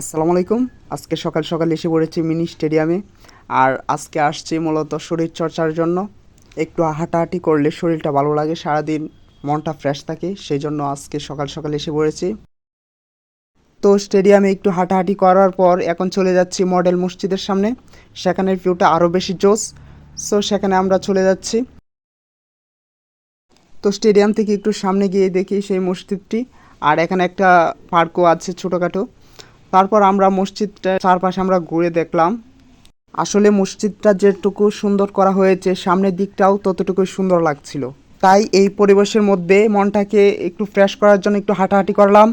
আসসালামু আলাইকুম। আজকে সকাল সকাল এসে পড়েছি মিনি স্টেডিয়ামে। আর আজকে আসছি মূলত শরীর চর্চার জন্য। একটু হাঁটাহাঁটি করলে শরীরটা ভালো লাগে, সারাদিন মনটা ফ্রেশ থাকে, সেই জন্য আজকে সকাল সকাল এসে পড়েছি। তো স্টেডিয়ামে একটু হাঁটাহাঁটি করার পর এখন চলে যাচ্ছি মডেল মসজিদের সামনে। সেখানের ভিউটা আরও বেশি জোস সো সেখানে আমরা চলে যাচ্ছি। তো স্টেডিয়াম থেকে একটু সামনে গিয়ে দেখি সেই মসজিদটি। আর এখানে একটা পার্কও আছে ছোটোখাটো। তারপর আমরা মসজিদটা চারপাশে আমরা ঘুরে দেখলাম। আসলে মসজিদটা যেটুকু সুন্দর করা হয়েছে, সামনের দিকটাও ততটুকু সুন্দর লাগছিল। তাই এই পরিবেশের মধ্যে মনটাকে একটু ফ্রেশ করার জন্য একটু হাঁটাহাঁটি করলাম।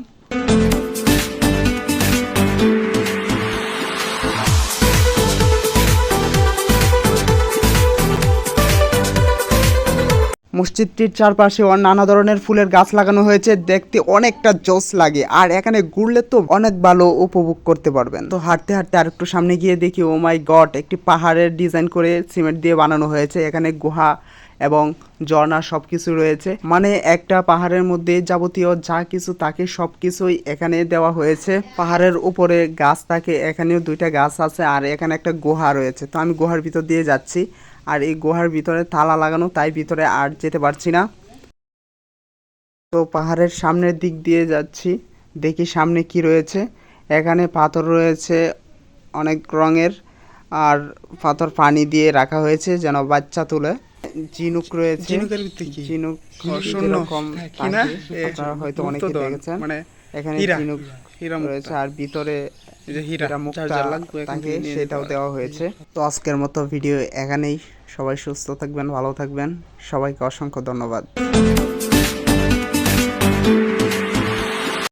মসজিদটির চারপাশে নানা ধরনের ফুলের গাছ লাগানো হয়েছে। দেখতে অনেকটা জোস লাগে। আর এখানে ঘুরলে তো অনেক ভালো উপভোগ করতে পারবেন। তো হাঁটতে হাঁটতে আর একটু সামনে গিয়ে দেখি ও মাই গড একটি পাহাড়ের ডিজাইন করে সিমেন্ট দিয়ে বানানো হয়েছে। এখানে গুহা এবং ঝর্ণা সব কিছু রয়েছে। মানে একটা পাহাড়ের মধ্যে যাবতীয় যা কিছু তাকে সব কিছুই এখানে দেওয়া হয়েছে। পাহাড়ের উপরে গাছ থাকে, এখানেও দুইটা গাছ আছে, আর এখানে একটা গুহা রয়েছে। তো আমি গুহার ভিতর দিয়ে যাচ্ছি। আর এই গুহার ভিতরে তালা লাগানো তাই ভিতরে আর যেতে পারছি না তো পাহাড়ের সামনের দিক দিয়ে যাচ্ছি দেখি সামনে কি রয়েছে এখানে পাথর রয়েছে অনেক রঙের আর পাথর পানি দিয়ে রাখা হয়েছে যেন বাচ্চা তুলে ঝিনুক রয়েছে ভিত্তি কি? ঝিনুক শূন্য। যেরকম কি না? থাকে, এ, আপনারা হয়তো অনেকে দেখেছেন মানে এখানে ঝিনুক রয়েছে আর ভিতরে তাকে সেটাও দেওয়া হয়েছে। তো আজকের মতো ভিডিও এখানেই। সবাই সুস্থ থাকবেন ভালো থাকবেন। সবাইকে অসংখ্য ধন্যবাদ।